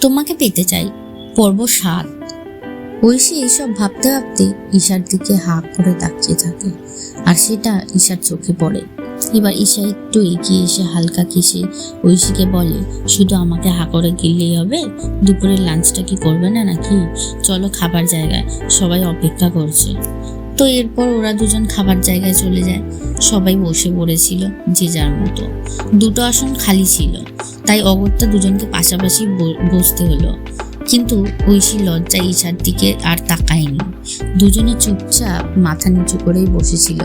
তোমাকে পেতে চাই, পর্ব সাত ঐশী এইসব ভাবতে ভাবতে ঈশার দিকে হাঁ করে তাকিয়ে থাকে, আর সেটা ঈশার চোখে পড়ে। এবার ঈশা একটু এগিয়ে এসে হালকা কেসে ঐশীকে বলে, শুধু আমাকে হা করে গিললেই হবে? দুপুরের লাঞ্চটা কি করবে না নাকি? চলো খাবার জায়গায়, সবাই অপেক্ষা করছে। তো এরপর ওরা দুজন খাবার জায়গায় চলে যায়। সবাই বসে পড়েছিল, যে যার মতো। দুটো আসন খালি ছিল, তাই অগত্যা দুজনকে পাশাপাশি বসতে হলো। কিন্তু ঐশী লজ্জা ঈশার দিকে আর তাকায়নি। দুজনে চুপচাপ মাথা নিচু করেই বসেছিল।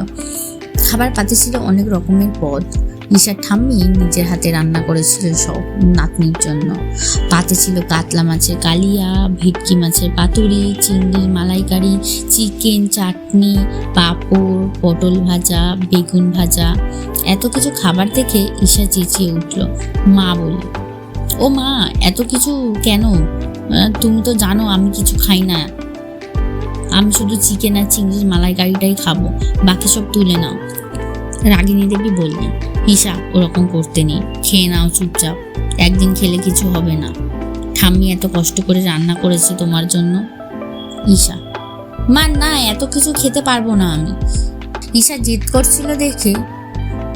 খাবার পাতে ছিল অনেক রকমের পদ ঈশার ঠাম্মি নিজের হাতে রান্না করেছিল সব নাতনির জন্য। পাতে ছিল কাতলা মাছের কালিয়া, ভেটকি মাছের পাতুরি, চিংড়ি, মালাইকারি, চিকেন, চাটনি, পাঁপড়, পটল ভাজা, বেগুন ভাজা। এত কিছু খাবার দেখে ঈশা চেঁচিয়ে উঠল, মা বলল ও মা, এত কিছু কেন? তুমি তো জানো আমি কিছু খাই না। আমি শুধু চিকেন আর চিংড়ির মালাইকারিটাই খাব, বাকি সব তুলে নাও। রাগিনী দেবী বললেন ঈশা ওরকম করতে নেই। খেয়ে নাও চুপচাপ। একদিন খেলে কিছু হবে না। ঠাম্মি এত কষ্ট করে রান্না করেছে তোমার জন্য? ঈশা, মা, না, এত কিছু খেতে পারব না আমি। ঈশা জেদ করছিল দেখে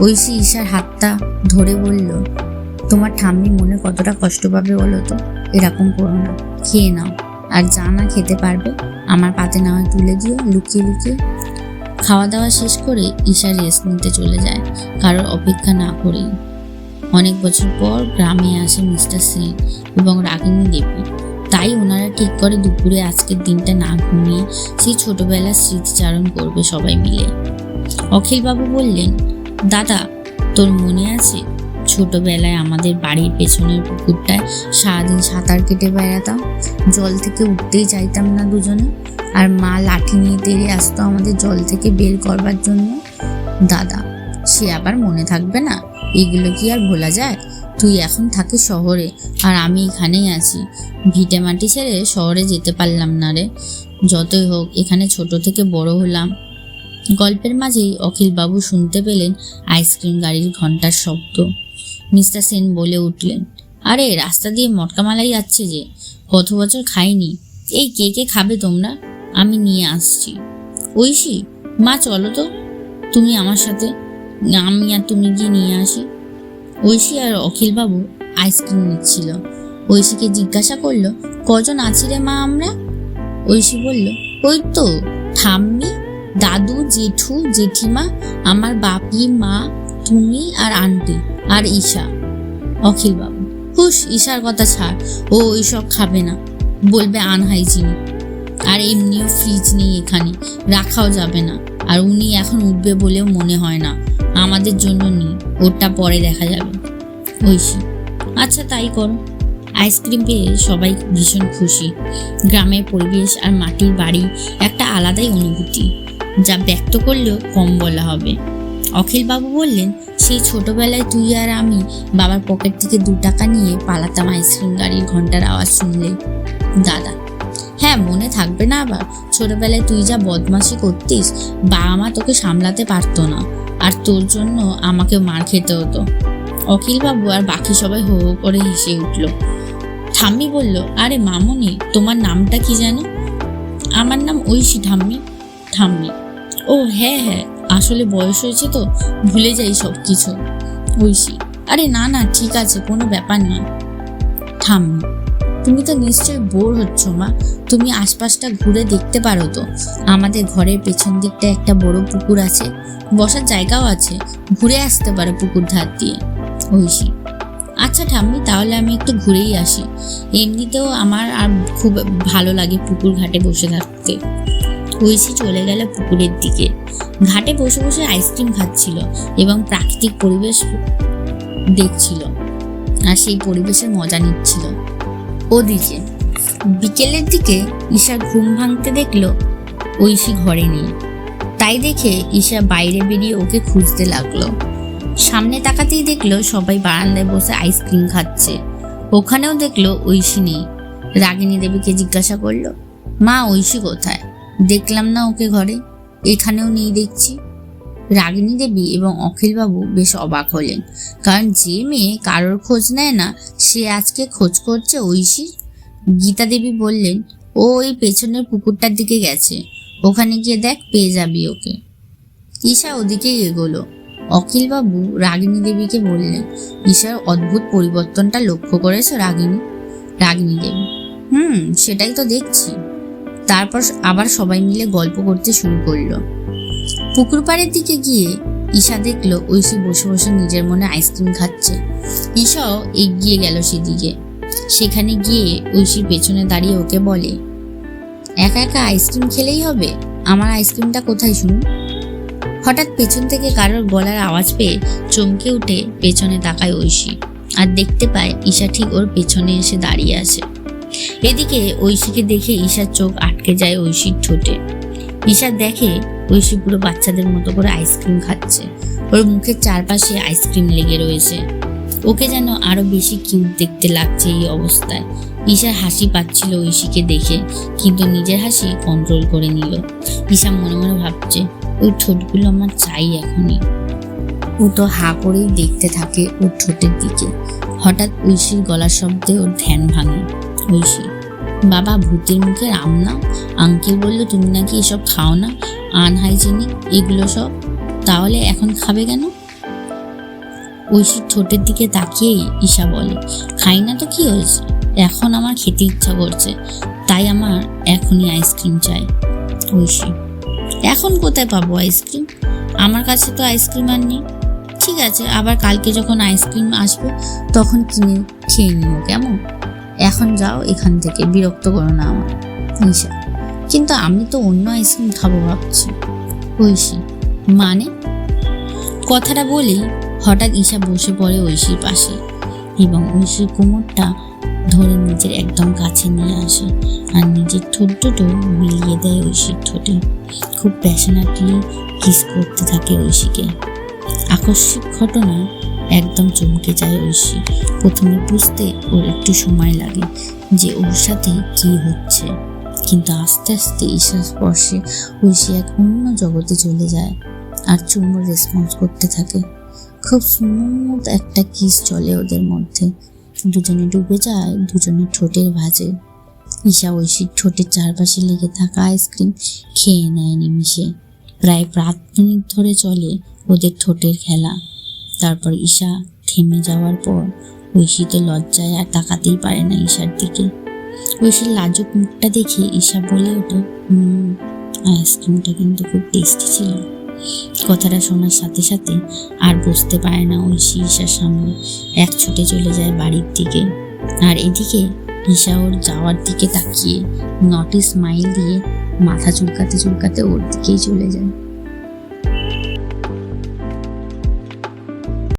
ঐশী ঈশার হাতটা ধরে বলল, তোমার ঠাম্মি মনে কতটা কষ্ট পাবে বলো তো? এরকম করো না। খেয়ে নাও। আর যা না খেতে পারবে, আমার পাতে না হয় তুলে দিও, লুকিয়ে লুকিয়ে খাওয়া দাওয়া শেষ করে ঈশা রেস্ট নিতে চলে যায়, কারোর অপেক্ষা না করেই। অনেক বছর পর গ্রামে আসে মিস্টার সিং এবং রাগিনী দেবী। তাই ওনারা ঠিক করে দুপুরে আজকের দিনটা না ঘুমিয়ে সেই ছোটবেলার স্মৃতিচারণ করবে সবাই মিলে। অখিলবাবু বললেন, দাদা, তোর মনে আছে ছোটবেলায় আমাদের বাড়ির পেছনের পুকুরটায় সারাদিন সাঁতার কেটে বেড়াতাম। জল থেকে উঠতেই চাইতাম না দুজনে। আর মা লাঠি নিয়ে তেড়ে আসতো আমাদের জল থেকে বের করবার জন্য। দাদা, সে আবার মনে থাকবে না? এগুলো কি আর ভোলা যায়? তুই এখন থাকিস শহরে, আর আমি এখানেই আছি। ভিটে মাটি ছেড়ে শহরে যেতে পারলাম না রে। যতই হোক, এখানে ছোট থেকে বড় হলাম। গল্পের মাঝেই অখিলবাবু শুনতে পেলেন আইসক্রিম গাড়ির ঘণ্টার শব্দ। মিস্টার সেন বলে উঠলেন। আরে, রাস্তা দিয়ে মটকামালাই যাচ্ছে যে। কত বছর খাইনি। এই কে কে খাবে তোমরা? আমি নিয়ে আসছি। ঐশী, মা, চলো তো। তুমি আমার সাথে। আমি আর তুমি গিয়ে নিয়ে আসি। ঐশী আর অখিলবাবু আইসক্রিম নিচ্ছিল। ঐশীকে জিজ্ঞাসা করল, কজন আছি রে মা আমরা? ঐশী বলল, ওই তো, ঠাম্মি, দাদু, জেঠু, জেঠিমা, আমার বাপি, মা, তুমি আর আন্টি। আর ঈশা। অখিলবাবু হুস ঈশার কথা ছাড়, ও ওইসব খাবে না, বলবে আনহাইজিনিক। আর এমনিও ফ্রিজ নেই এখানে, রাখাও যাবে না, আর উনি এখন উঠবে বলেও মনে হয় না, আমাদের জন্য নেই, ওরটা পরে দেখা যাবে। ঐশী আচ্ছা তাই করো। আইসক্রিম পেয়ে সবাই ভীষণ খুশি। গ্রামের পরিবেশ আর মাটির বাড়ি একটা আলাদাই অনুভূতি, যা ব্যক্ত করলেও কম বলা হবে। অখিলবাবু বললেন সেই ছোটবেলায় তুই আর আমি বাবার পকেট থেকে দু টাকা নিয়ে পালাতাম আইসক্রিম গাড়ির ঘণ্টার আওয়াজ শুনলে। দাদা হ্যাঁ মনে থাকবে না আবার। ছোটবেলায় তুই যা বদমাশি করতিস বাবা মা তোকে সামলাতে পারতো না। আর তোর জন্য আমাকে মার খেতে হতো। অখিলবাবু আর বাকি সবাই হো হো করে হেসে উঠল। ঠাম্মি বলল, আরে মামনি, তোমার নামটা কি জানো? আমার নাম ঐশী ঠাম্মি। ঠাম্মি ও হ্যাঁ হ্যাঁ আসলে বয়স হয়েছে তো, ভুলে যাই সব কিছু ঐশী আরে না না, ঠিক আছে, কোনো ব্যাপার না। ঠাম্মি তুমি তো নিশ্চয়ই বোর হচ্ছ, মা। তুমি আশপাশটা ঘুরে দেখতে পারো তো। আমাদের ঘরের পেছন দিকটা একটা বড় পুকুর আছে। বসার জায়গাও আছে। ঘুরে আসতে পারো পুকুর ধার দিয়ে। ঐশী আচ্ছা ঠাম্মি, তাহলে আমি একটু ঘুরেই আসি। এমনিতেও আমার আর খুব ভালো লাগে পুকুর ঘাটে বসে থাকতে। ঐশী চলে গেল পুকুরের দিকে। ঘাটে বসে বসে আইসক্রিম খাচ্ছিল এবং প্রাকৃতিক পরিবেশ দেখছিল আর সেই পরিবেশের মজা নিচ্ছিল। ওদিকে বিকেলের দিকে ঈশা ঘুম ভাঙতে দেখল ঐশী ঘরে নেই। তাই দেখে ঈশা বাইরে বেরিয়ে ওকে খুঁজতে লাগল। সামনে তাকাতেই দেখল সবাই বারান্দায় বসে আইসক্রিম খাচ্ছে। ওখানেও দেখল ঐশী নেই। রাগিনী দেবীকে জিজ্ঞাসা করল, মা, ঐশী কোথায়? দেখলাম না ওকে ঘরে। এখানেও নেই দেখছি। রাগিনী দেবী এবং অখিলবাবু বেশ অবাক হলেন। কারণ যে মেয়ে কারোর খোঁজ নেয় না, সে আজকে খোঁজ করছে ঐশীর গীতা দেবী বললেন, ও ওই পেছনের পুকুরটার দিকে গেছে। ওখানে গিয়ে দেখ, পেয়ে যাবি ওকে। ঈশা ওদিকেই এগোলো। অখিলবাবু রাগিনী দেবীকে বললেন, ঈশার অদ্ভুত পরিবর্তনটা লক্ষ্য করেছ রাগিনী? রাগিনী দেবী, হুম, সেটাই তো দেখছি। তারপর আবার সবাই মিলে গল্প করতে শুরু করল। পুকুর পাড়ের দিকে গিয়ে ঈশা দেখল ঐশী বসে বসে নিজের মনে আইসক্রিম খাচ্ছে। ঈশাও এগিয়ে গেল সেদিকে। সেখানে গিয়ে ঐশীর পেছনে দাঁড়িয়ে ওকে বলে, একা একা আইসক্রিম খেলেই হবে? আমার আইসক্রিমটা কোথায় শুনুন? হঠাৎ পেছন থেকে কারোর গলার আওয়াজ পেয়ে চমকে উঠে পেছনে তাকায় ঐশী। আর দেখতে পায় ঈশা ঠিক ওর পেছনে এসে দাঁড়িয়ে আছে। এদিকে ঐশীকে দেখে ঈশার চোখ আটকে যায় ঐশীর ঠোঁটে। ঈশা দেখে ঐশী পুরো বাচ্চাদের মতো করে আইসক্রিম খাচ্ছে। ওর মুখের চারপাশে আইসক্রিম লেগে রয়েছে। ওকে যেন আরও বেশি কিউট দেখতে লাগছে এই অবস্থায়। ঈশার হাসি পাচ্ছিল ঐশীকে দেখে, কিন্তু নিজের হাসি কন্ট্রোল করে নিল। ঈশা মনে মনে ভাবছে, ওই ঠোঁটগুলো আমার চাই এখনই। ও তো হা করেই দেখতে থাকে ওর ঠোঁটের দিকে। হঠাৎ ঐশীর গলার শব্দে ওর ধ্যান ভাঙে। ঐশী বাবা ভূতের মুখে রাম না? আঙ্কেল বলল, তুমি নাকি এসব খাও না? আনহাইজেনিক এগুলো সব? তাহলে এখন খাবে কেন? ঐশীর ঠোঁটের দিকে তাকিয়েই ঈশা বলে, খাই না তো কি হয়েছে? এখন আমার খেতে ইচ্ছা করছে। তাই আমার এখনই আইসক্রিম চাই। ঐশী, এখন কোথায় পাবো আইসক্রিম আমার কাছে তো আইসক্রিম আর নেই। ঠিক আছে, আবার কালকে যখন আইসক্রিম আসবে, তখন কিনে খেয়ে নিও, কেমন? এখন যাও, এখান থেকে বিরক্ত করো না আমার ঈশা কিন্তু আমি তো অন্য আইসক্রিম খাব ভাবছি। ঐশী মানে? কথাটা বলেই হঠাৎ ঈশা বসে পড়ে ঐশীর পাশে এবং ঐশীর কোমরটা ধরে নিজের একদম কাছে নিয়ে আসে আর নিজের ঠোঁট দুটো মিলিয়ে দেয় ঐশীর ঠোঁটে। খুব প্যাশনেটলি কিস করতে থাকে ঐশীকে। আকস্মিক ঘটনা একদম চমকে যায় ঐশী প্রথমে বুঝতে ওর একটু সময় লাগে যে ওর সাথে কি হচ্ছে। কিন্তু আস্তে আস্তে ঈশার স্পর্শে ঐশী এক অন্য জগতে চলে যায় আর চুমুর রেসপন্স করতে থাকে। খুব স্মুথ একটা কিস চলে ওদের মধ্যে। দুজনে ডুবে যায় দুজনের ঠোঁটের ভাজে। ঈশা ঐশীর ঠোঁটের চারপাশে লেগে থাকা আইসক্রিম খেয়ে নেয় নিমিশে প্রায় মিনিট ধরে চলে ওদের ঠোঁটের খেলা। তারপর ঈশা থেমে যাওয়ার পর ঐশী তো লজ্জায় আর তাকাতেই পারে না ঈশার দিকে। ঐশীর লাজুক মুখটা দেখে ঈশা বলে ওঠে, হুম, আইসক্রিমটা কিন্তু খুব টেস্টি ছিল। কথাটা শোনার সাথে সাথে আর বসতে পারে না ঐশী ঈশার সামনে এক ছুটে চলে যায় বাড়ির দিকে। আর এদিকে ঈশা ওর যাওয়ার দিকে তাকিয়ে নটি স্মাইল দিয়ে মাথা চুলকাতে চুলকাতে ওর দিকেই চলে যায়।